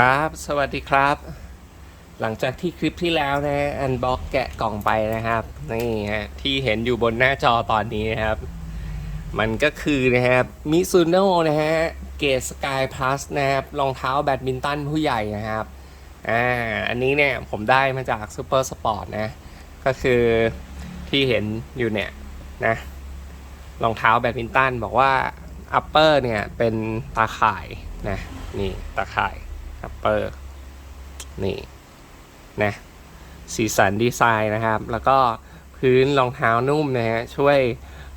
ครับ สวัสดีครับ หลังจากที่คลิปที่แล้วนะอันบ็อกแกะกล่องไปนะครับ นี่ฮะ ที่เห็นอยู่บนหน้าจอตอนนี้นะครับ มันก็คือนะครับมิซูโน่นะฮะ เกตสกายพลัสนะครับ รองเท้าแบดมินตันผู้ใหญ่นะครับ อ่า อันนี้เนี่ยผมได้มาจากซูเปอร์สปอร์ตนะ ก็คือที่เห็นอยู่เนี่ยนะ รองเท้าแบดมินตันบอกว่าอัปเปอร์เนี่ยเป็นตาข่ายนะ นี่ตาข่าย อัปเปอร์นี่นะสีสันดีไซน์นะครับ แล้วก็พื้นรองเท้านุ่มนะฮะช่วย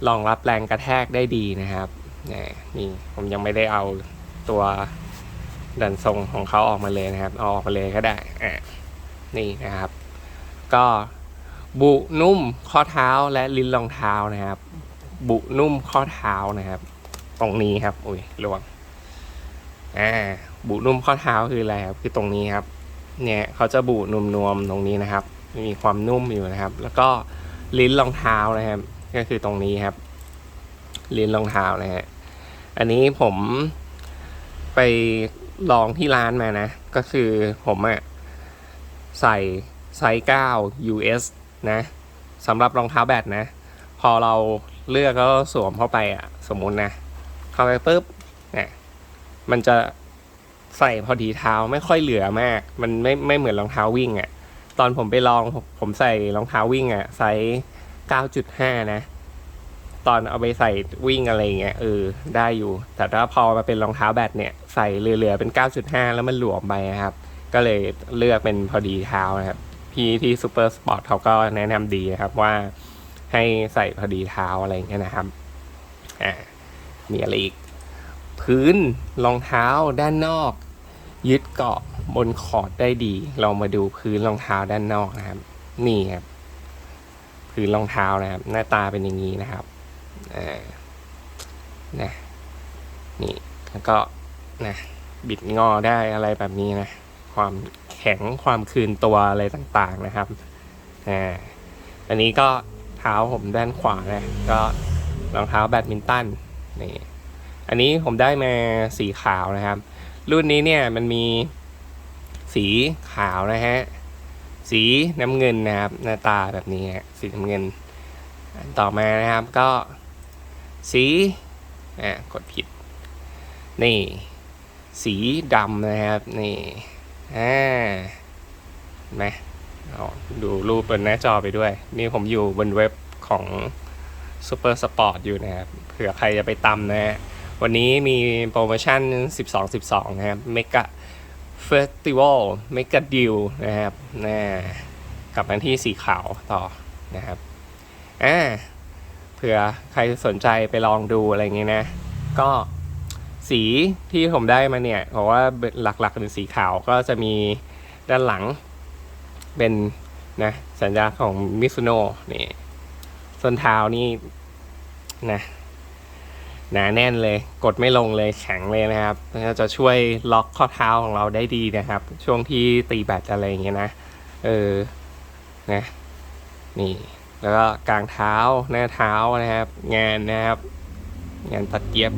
รองรับแรงกระแทกได้ดีนะครับนี่นี่ผมยังไม่ได้เอาตัวดันทรงของเขาออกมาเลยนะครับ เอาออกมาเลยก็ได้อะนี่นะครับ ก็บุนุ่มข้อเท้าและลิ้นรองเท้านะครับ บุนุ่มข้อเท้านะครับ ตรงนี้ครับ อุ้ยระวัง อ่าบุนุ่มข้อเท้าคืออะไรครับคือตรงนี้ครับ เนี่ยเขาจะบุนุ่มนวมๆตรงนี้นะครับ มีความนุ่มอยู่นะครับ แล้วก็ลิ้นรองเท้านะครับ ก็คือตรงนี้ครับ ลิ้นรองเท้านะฮะอันนี้ผมไปลองที่ร้านมานะ ก็คือผมอะใส่ไซส์9 US นะสำหรับรองเท้าแบตนะ พอเราเลือกแล้วสวมเข้าไปอะสมมุตินะ เข้าไปปุ๊บเนี่ย มันจะใส่พอดีเท้าไม่ค่อยเหลือมาก มันไม่ไม่เหมือนรองเท้าวิ่งอะ่ะ ตอนผมไปลองผมใส่รองเท้าวิ่งอะ่ะไซส์9.5 นะ ตอนเอาไปใส่วิ่งอะไรเงี้ยเออได้อยู่ แต่ถ้าพอมาเป็นรองเท้าแบตเนี่ยใส่เหลือๆเป็น 9.5 แล้วมันหลวมไปนะครับ ก็เลยเลือกเป็นพอดีเท้านะครับ พี่ที่ซูเปอร์สปอร์ตเขาก็แนะนำดีนะครับว่าให้ใส่พอดีเท้าอะไรเงี้ยนะครับ อ่า มีอะไรอีก พื้นรองเท้าด้านนอก ยึดเกาะบนคอร์ดได้ดี เรามาดูพื้นรองเท้าด้านนอกนะครับ นี่ครับพื้นรองเท้านะครับ หน้าตาเป็นอย่างนี้นะครับอ่านะนี่แล้วก็นะบิดงอได้อะไรแบบนี้นะ ความแข็งความคืนตัวอะไรต่างๆนะครับอ่าอันนี้ก็เท้าผมด้านขวานะก็รองเท้าแบดมินตันนี่ อันนี้ผมได้มาสีขาวนะครับ รุ่นนี้เนี่ยมันมีสีขาวนะฮะ สีน้ำเงินนะครับ หน้าตาแบบนี้ฮะสีน้ำเงิน ต่อมานะครับก็ สีอ่ากดผิด นี่ สีดำนะครับ นี่อ่านไหมดูรูปบนหน้าจอไปด้วย นี่ผมอยู่บนเว็บของ Super Sport อยู่นะครับ เผื่อใครจะไปตำนะฮะ วันนี้มีโปรโมชั่น 12 12 นะครับเมกะเฟสติวัลเมกะดิวนะครับนะกลับมาที่สีขาวต่อนะครับอ่าเผื่อใครสนใจไปลองดูอะไรเงี้ยนะ ก็สีที่ผมได้มาเนี่ยเพราะว่าหลักๆเป็นสีขาวก็จะมีด้านหลังเป็นนะสัญญาของมิซุโน่นี่ส้นเท้านี่นะ หนาแน่นเลย กดไม่ลงเลยแข็งเลยนะครับจะช่วยล็อกข้อเท้าของเราได้ดีนะครับ ช่วงที่ตีแบตอะไรอย่างเงี้ยนะ เออ นะ นี่ แล้วก็กลางเท้าหน้าเท้านะครับ งานนะครับ งานตัดเย็บ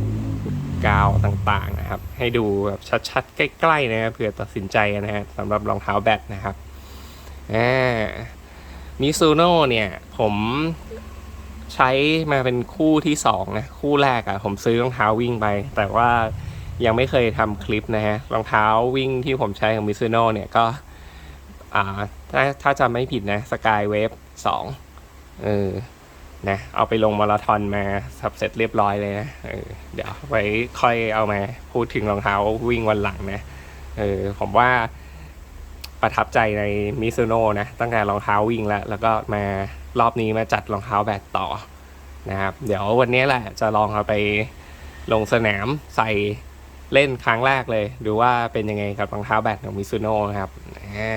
กาวต่างๆนะครับ ให้ดูแบบชัดๆ ใกล้ๆนะครับเผื่อตัดสินใจนะฮะสำหรับรองเท้าแบตนะครับอ่ามิซูโน่เนี่ย ผม ใช้มาเป็นคู่ที่สองนะคู่แรกอะ่ะผมซื้อรองเท้าวิ่งไป แต่ว่ายังไม่เคยทำคลิปนะฮะรองเท้าวิ่งที่ผมใช้ของมิซูโน่เนี่ยก็อ่าถ้าถ้าจำไม่ผิดนะสกายเวฟสองเออนะเอาไปลงมาราธอนมาสับเสร็จเรียบร้อยเลยนะเออเดี๋ยวไว้ค่อยเอามาพูดถึงรองเท้าวิ่งวันหลังนะเออผมว่าประทับใจในมิซูโน่นะตั้งแต่รองเท้าวิ่งแล้ว แล้วก็มา รอบนี้มาจัดรองเท้าแบตต่อนะครับ เดี๋ยววันนี้แหละจะลองเอาไปลงสนามใส่เล่นครั้งแรกเลย ดูว่าเป็นยังไงกับรองเท้าแบตของมิซูโน่นะครับอ่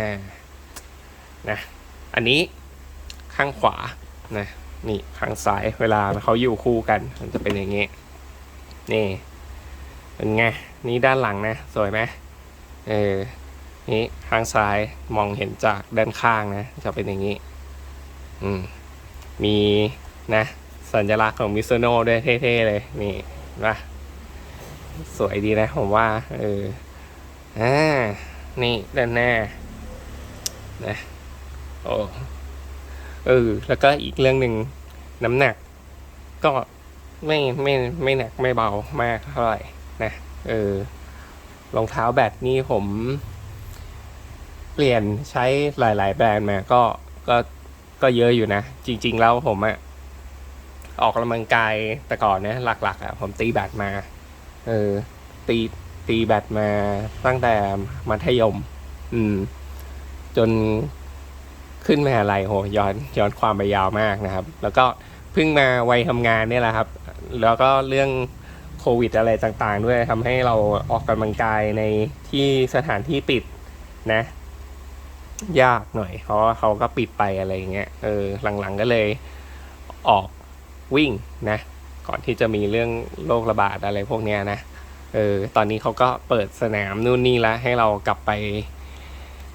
นะอันนี้ข้างขวานะนี่ข้างซ้ายเวลาเขาอยู่คู่กัน มันจะเป็นอย่างนี้ นี่เป็นไงนี่ด้านหลังนะ สวยไหมเออนี่ข้างซ้ายมองเห็นจากด้านข้างนะ จะเป็นอย่างนี้ อืม มีนะ สัญลักษณ์ของมิซูโน่ด้วยเท่ๆเลย นี่เห็นะสวยดีนะผมว่า เออ อ่า นี่ด้านหน้า นะ โอ้ เออ แล้วก็อีกเรื่องหนึ่งน้ำหนัก ก็ไม่ไม่ไม่หนักไม่เบามากเท่าไหร่นะ เออ รองเท้าแบตนี่ผม เปลี่ยนใช้หลาย ๆ แบรนด์มาก็ก็ ก็เยอะอยู่นะ จริง ๆ แล้วผมอะออกกำลังกายแต่ก่อนเนี่ยหลัก ๆอะผมตีแบตมา เออ ตีตีแบตมาตั้งแต่มัธยม อืม จนขึ้นมหาลัยโหย้อนย้อนความไปยาวมากนะครับ แล้วก็เพิ่งมาวัยทำงานเนี่ยแหละครับ แล้วก็เรื่องโควิดอะไรต่างๆ ด้วยทำให้เราออกกำลังกายในที่สถานที่ปิดนะ ยากหน่อย เพราะว่าเขาก็ปิดไปอะไรเงี้ยเออหลังๆก็เลยออกวิ่งนะ ก่อนที่จะมีเรื่องโรคระบาดอะไรพวกเนี้ยนะเออตอนนี้เขาก็เปิดสนามนู่นนี่แล้วให้เรากลับไป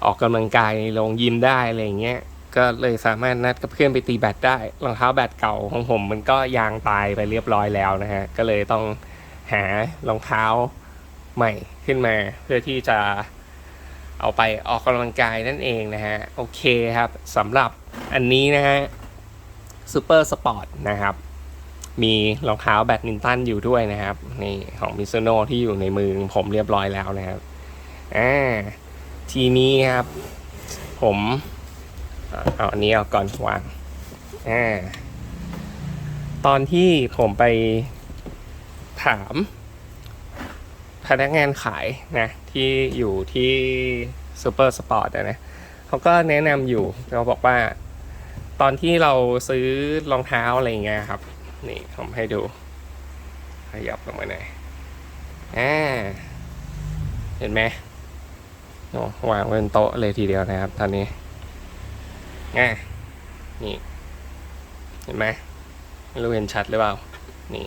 ออกกำลังกายลงยิมได้อะไรเงี้ยก็เลยสามารถนัดกับเพื่อนไปตีแบดได้รองเท้าแบดเก่าของผม มันก็ยางตายไปเรียบร้อยแล้วนะฮะก็เลยต้องหารองเท้าใหม่ขึ้นมาเพื่อที่จะ เอาไปออกกำลังกายนั่นเองนะฮะ โอเคครับสำหรับอันนี้นะฮะซูเปอร์สปอร์ตนะครับ มีรองเท้าแบดมินตันอยู่ด้วยนะครับนี่ของมิซูโน่ที่อยู่ในมือผมเรียบร้อยแล้วนะครับอ่าทีนี้ครับ ผมเอาเอาอันนี้เอาก่อนวางอ่าตอนที่ผมไปถาม พนักงานขายนะที่อยู่ที่ซูเปอร์สปอร์ตนะเขาก็แนะนำอยู่เขาบอกว่า ตอนที่เราซื้อรองเท้าอะไรเงี้ยครับ นี่ผมให้ดู ขยับลงมาหน่อยอ่าเห็นไหมโอ้วางไว้บนโต๊ะเลยทีเดียวนะครับ ตอนนี้อ่านี่ เห็นไหมไม่รู้เห็นชัดหรือเปล่า นี่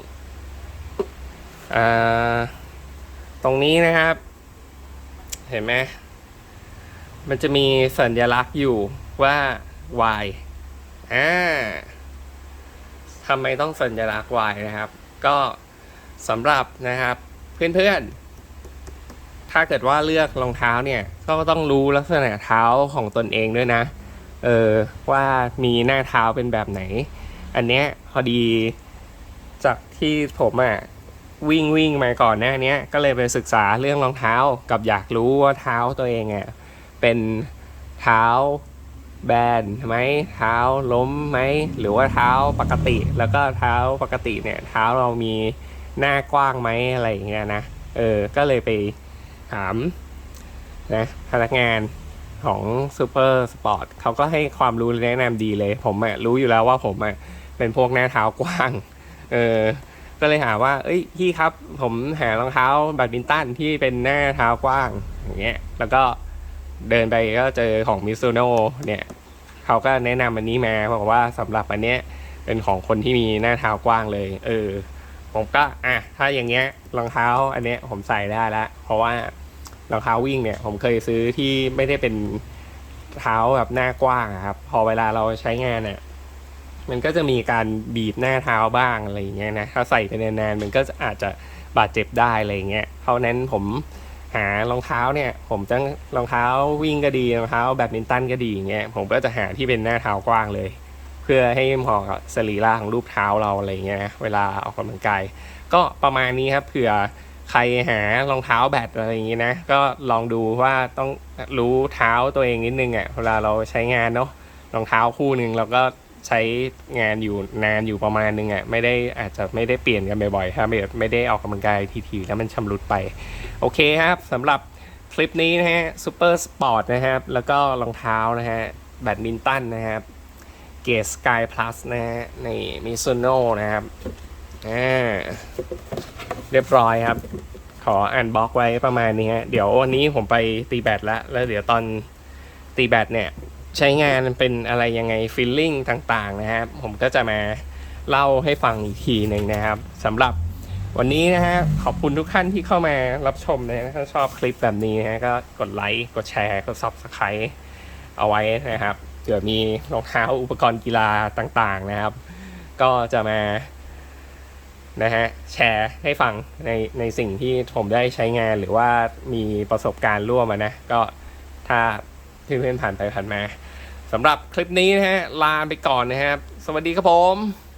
อ่า ตรงนี้นะครับ เห็นไหมมันจะมีสัญลักษณ์อยู่ว่า Y อ่าทำไมต้องสัญลักษณ์ Y นะครับ ก็สำหรับนะครับ เพื่อนๆ ถ้าเกิดว่าเลือกรองเท้าเนี่ย ก็ต้องรู้ลักษณะเท้าของตนเองด้วยนะ เออ ว่ามีหน้าเท้าเป็นแบบไหน อันเนี้ยพอดีจากที่ผมอะ่ะ วิ่งวิ่งมาก่อนหน้านี้ก็เลยไปศึกษาเรื่องรองเท้ากับอยากรู้ว่าเท้าตัวเองอะ่ะเป็นเท้าแบนไหมเท้าล้มไหมหรือว่าเท้าปกติ แล้วก็เท้าปกติเนี่ยเท้าเรามีหน้ากว้างไหมอะไรอย่างเงี้ยนะเออก็เลยไปถามนะพนักงานของซูเปอร์สปอร์ตเขาก็ให้ความรู้แนะนำดีเลย ผมอะรู้อยู่แล้วว่าผมอะเป็นพวกหน้าเท้ากว้าง เออ ก็เลยหาว่า เอ้ยพี่ครับ ผมหารองเท้าแบดมินตันที่เป็นหน้าเท้ากว้างอย่างเงี้ย แล้วก็เดินไปก็เจอของมิซูโน่เนี่ยเขาก็แนะนำอันนี้มาบอกว่าสำหรับอันเนี้ยเป็นของคนที่มีหน้าเท้ากว้างเลย เออ ผมก็อะถ้าอย่างเงี้ยรองเท้าอันเนี้ยผมใส่ได้แล้วเพราะว่ารองเท้าวิ่งเนี่ย ผมเคยซื้อที่ไม่ได้เป็นเท้าแบบหน้ากว้างอะครับ พอเวลาเราใช้งานเนี่ย มันก็จะมีการบีบหน้าเท้าบ้างอะไรอย่างเงี้ยนะถ้าใส่ไปนานๆมันก็อาจจะบาดเจ็บได้อะไรอย่างเงี้ยเพราะนั้นผมหารองเท้าเนี่ย ผมจะรองเท้าวิ่งก็ดีรองเท้าแบดมินตันก็ดีอย่างเงี้ยผมก็จะหาที่เป็นหน้าเท้ากว้างเลย เพื่อให้เหมาะกับสรีระของรูปเท้าเราอะไรเงี้ยนะเวลาออกกำลังกายก็ประมาณนี้ครับเผื่อใครหารองเท้าแบดอะไรอย่างงี้นะก็ลองดูว่าต้องรู้เท้าตัวเองนิดนึงอะ่ะเวลาเราใช้งานเนาะรองเท้าคู่หนึ่งเราก็ ใช้งานอยู่นานอยู่ประมาณนึงอะ่ะไม่ได้อาจจะไม่ได้เปลี่ยนกันบ่อยๆถ้าแบไม่ได้ออกกำลังกายทีๆแล้วมันชำรุดไป โอเคครับสำหรับคลิปนี้นะฮะซูเปอร์สปอร์ตนะครับ แล้วก็รองเท้านะฮะแบดมินตันนะครับเกสสกายพลัสนะฮะในมิซูโน่นะครับอ่าเรียบร้อยครับ ขออ่านบล็อกไว้ประมาณนี้ฮะเดี๋ยววันนี้ผมไปตีแบดแล้ว แล้วเดี๋ยวตอนตีแบดเนี่ย ใช้งานเป็นอะไรยังไงฟีลลิ่งต่างๆนะครับ ผมก็จะมาเล่าให้ฟังอีกทีหนึ่งนะครับสำหรับวันนี้นะฮะขอบคุณทุกท่านที่เข้ามารับชมนะถ้าชอบคลิปแบบนี้นะก็กดไลค์กดแชร์กด subscribe เอาไว้นะครับเผื่อมีรองเท้าอุปกรณ์กีฬาต่างๆนะครับ ก็จะมานะฮะแชร์ให้ฟังในในสิ่งที่ผมได้ใช้งานหรือว่ามีประสบการณ์ร่วมนะก็ถ้า ที่เพื่อนผ่านไปผ่านมาสำหรับคลิปนี้นะฮะลาไปก่อนนะครับ สวัสดีครับผม